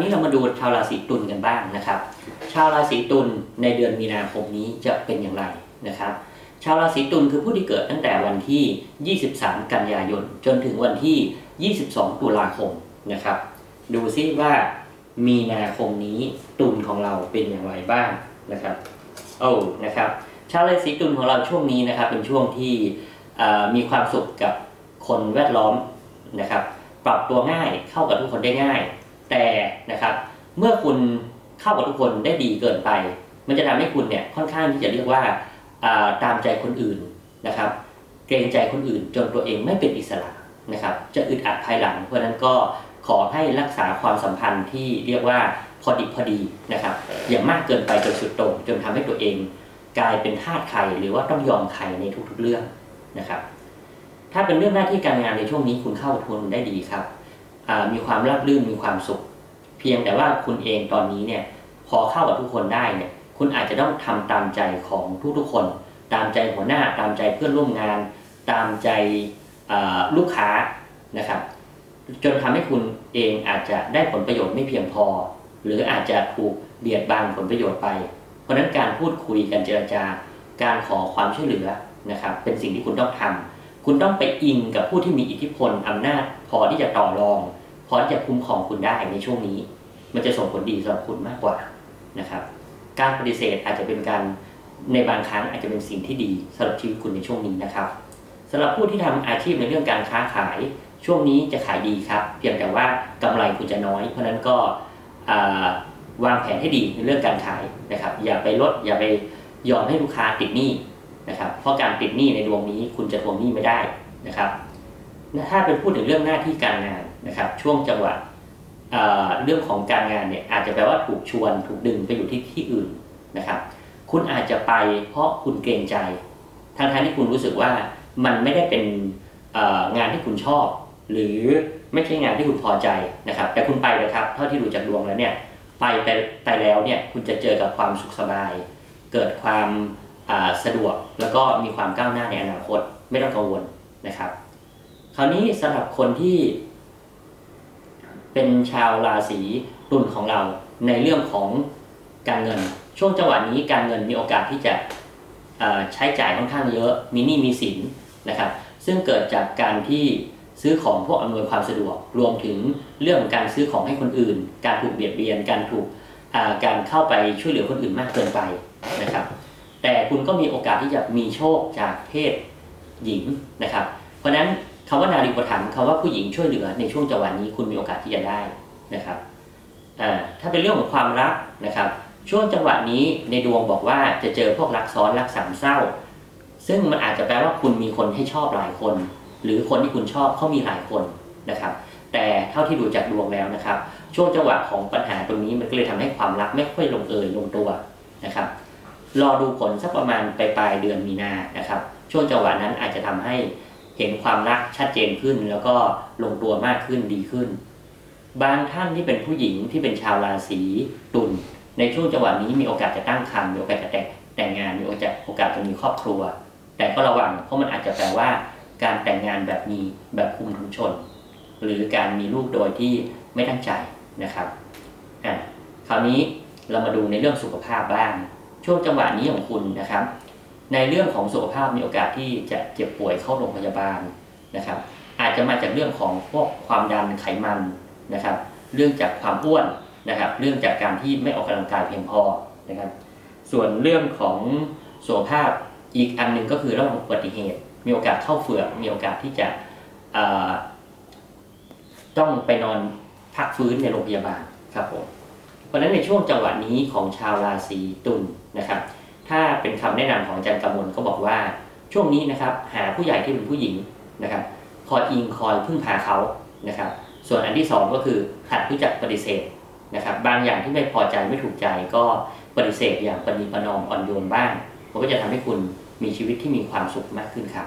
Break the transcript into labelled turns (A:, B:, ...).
A: นี้เรามาดูชาวราศีตุลกันบ้างนะครับ ชาวราศีตุลในเดือนมีนาคมนี้จะเป็นอย่างไรนะครับ ชาวราศีตุลคือผู้ที่เกิดตั้งแต่วันที่ 23 กันยายน จนถึงวันที่ 22 ตุลาคมนะครับ ดูซิว่ามีนาคมนี้ตุลของเราเป็นอย่างไรบ้างนะครับโอ้นะครับ ชาวราศีตุลของเราช่วงนี้นะครับ เป็นช่วงที่มีความสุขกับคนแวดล้อมนะครับ ปรับตัวง่ายเข้ากับทุกคนได้ง่าย แต่นะครับ เมื่อคุณเข้ากับทุกคนได้ดีเกินไป มันจะทำให้คุณเนี่ยค่อนข้างที่จะเรียกว่าตามใจคนอื่นนะครับ เกรงใจคนอื่นจนตัวเองไม่เป็นอิสระนะครับ จะอึดอัดภายหลัง เพราะนั้นก็ขอให้รักษาความสัมพันธ์ที่เรียกว่าพอดิบพอดีนะครับ อย่ามากเกินไปจนสุดโต่งจนทำให้ตัวเอง กลายเป็นทาสใครหรือว่าต้องยอมใครในทุกๆเรื่องนะครับ ถ้าเป็นเรื่องหน้าที่การงานในช่วงนี้คุณเข้าทุนได้ดีครับ มีความราบรื่นมีความสุข เพียงแต่ว่าคุณเองตอนนี้เนี่ยพอเข้ากับทุกคนได้เนี่ยคุณอาจจะต้องทำตามใจของทุกๆคน ตามใจหัวหน้าตามใจเพื่อนร่วมงาน ตามใจลูกค้านะครับจนทำให้คุณเองอาจจะได้ผลประโยชน์ไม่เพียงพอ หรืออาจจะถูกเบียดบังผลประโยชน์ไป เพราะฉะนั้นการพูดคุยกันเจรจาการขอความช่วยเหลือนะครับเป็นสิ่งที่คุณต้องทำคุณต้องไปอิงกับผู้ที่มีอิทธิพลอำนาจพอที่จะต่อรอง พอที่จะคุ้มครองคุณได้ในช่วงนี้ มันจะส่งผลดีสำหรับคุณมากกว่านะครับ การปฏิเสธอาจจะเป็นการในบางครั้งอาจจะเป็นสิ่งที่ดีสำหรับชีวิตคุณในช่วงนี้นะครับสำหรับผู้ที่ทำอาชีพในเรื่องการค้าขาย ช่วงนี้จะขายดีครับ เพียงแต่ว่ากำไรคุณจะน้อย เพราะนั้นก็วางแผนให้ดีในเรื่องการขายนะครับ อย่าไปลดอย่าไปยอมให้ลูกค้าติดหนี้นะครับ เพราะการติดหนี้ในดวงนี้คุณจะทวงหนี้ไม่ได้นะครับ ถ้าเป็นพูดถึงเรื่องหน้าที่การงานนะครับ ช่วงจังหวะเรื่องของการงานเนี่ยอาจจะแปลว่าถูกชวนถูกดึงไปอยู่ที่ที่อื่นนะครับ คุณอาจจะไปเพราะคุณเกรงใจทั้งทที่คุณรู้สึกว่ามันไม่ได้เป็นงานที่คุณชอบ หรือไม่ใช่งานที่คุณพอใจนะครับ แต่คุณไปเลยครับเท่าที่ดูจากดวงแล้วเนี่ยไปไปไปแล้วเนี่ยคุณจะเจอกับความสุขสบาย เกิดความสะดวกแล้วก็มีความก้าวหน้าในอนาคตไม่ต้องกังวลนะครับ ราวนี้สำหรับคนที่ เป็นชาวราศีตุลของเราในเรื่องของการเงิน ช่วงจังหวะนี้การเงินมีโอกาสที่จะใช้จ่ายค่อนข้างเยอะมีหนี้มีสินนะครับ ซึ่งเกิดจากการที่ซื้อของพวกอำนวยความสะดวก รวมถึงเรื่องของการซื้อของให้คนอื่น การถูกเบียดเบียน การถูกการเข้าไปช่วยเหลือคนอื่นมากเกินไปนะครับ แต่คุณก็มีโอกาสที่จะมีโชคจากเพศหญิงนะครับ เพราะฉะนั้น คำว่านารีปถัมภ์คำว่าผู้หญิงช่วยเหลือในช่วงจังหวะนี้คุณมีโอกาสที่จะได้นะครับถ้าเป็นเรื่องของความรักนะครับ ช่วงจังหวะนี้ในดวงบอกว่าจะเจอพวกรักซ้อนรักสามเศร้า ซึ่งมันอาจจะแปลว่าคุณมีคนให้ชอบหลายคน หรือคนที่คุณชอบเขามีหลายคนนะครับ แต่เท่าที่ดูจากดวงแล้วนะครับ ช่วงจังหวะของปัญหาตรงนี้มันก็เลยทำให้ความรักไม่ค่อยลงเอยลงตัวนะครับรอดูผลสักประมาณปลายปลายเดือนมีนานะครับ ช่วงจังหวะนั้นอาจจะทำให้ เห็นความรักชัดเจนขึ้น แล้วก็ลงตัวมากขึ้นดีขึ้น บางท่านที่เป็นผู้หญิงที่เป็นชาวราศีตุลในช่วงจังหวะนี้มีโอกาสจะตั้งครรภ์มีโอกาสจะแต่งแต่งงานมีโอกาสโอกาสจะมีครอบครัว แต่ก็ระวังเพราะมันอาจจะแปลว่า การแต่งงานแบบมีแบบคุมถุงชน หรือการมีลูกโดยที่ไม่ตั้งใจนะครับอ่าคราวนี้เรามาดูในเรื่องสุขภาพบ้าง ช่วงจังหวะนี้ของคุณนะครับ ในเรื่องของสุขภาพมีโอกาสที่จะเจ็บป่วยเข้าโรงพยาบาลนะครับ อาจจะมาจากเรื่องของพวกความดันไขมันนะครับ เรื่องจากความอ้วนนะครับ เรื่องจากการที่ไม่ออกกำลังกายเพียงพอนะครับ ส่วนเรื่องของสุขภาพอีกอันหนึ่งก็คือเรื่องของอุบัติเหตุ มีโอกาสเข้าเฟือกมีโอกาสที่จะต้องไปนอนพักฟื้นในโรงพยาบาลครับผมเพราะฉะนั้นในช่วงจังหวะนี้ของชาวราศีตุลนะครับ ถ้าเป็นคำแนะนำของอาจารย์กำมลก็บอกว่าช่วงนี้นะครับหาผู้ใหญ่ที่เป็นผู้หญิงนะครับคอยอิงคอยพึ่งพาเขานะครับ ส่วนอันที่ 2 ก็คือหัดรู้จักปฏิเสธนะครับ บางอย่างที่ไม่พอใจไม่ถูกใจก็ปฏิเสธอย่างปณิปนอมอ่อนโยนบ้างมันก็จะทำให้คุณมีชีวิตที่มีความสุขมากขึ้นครับ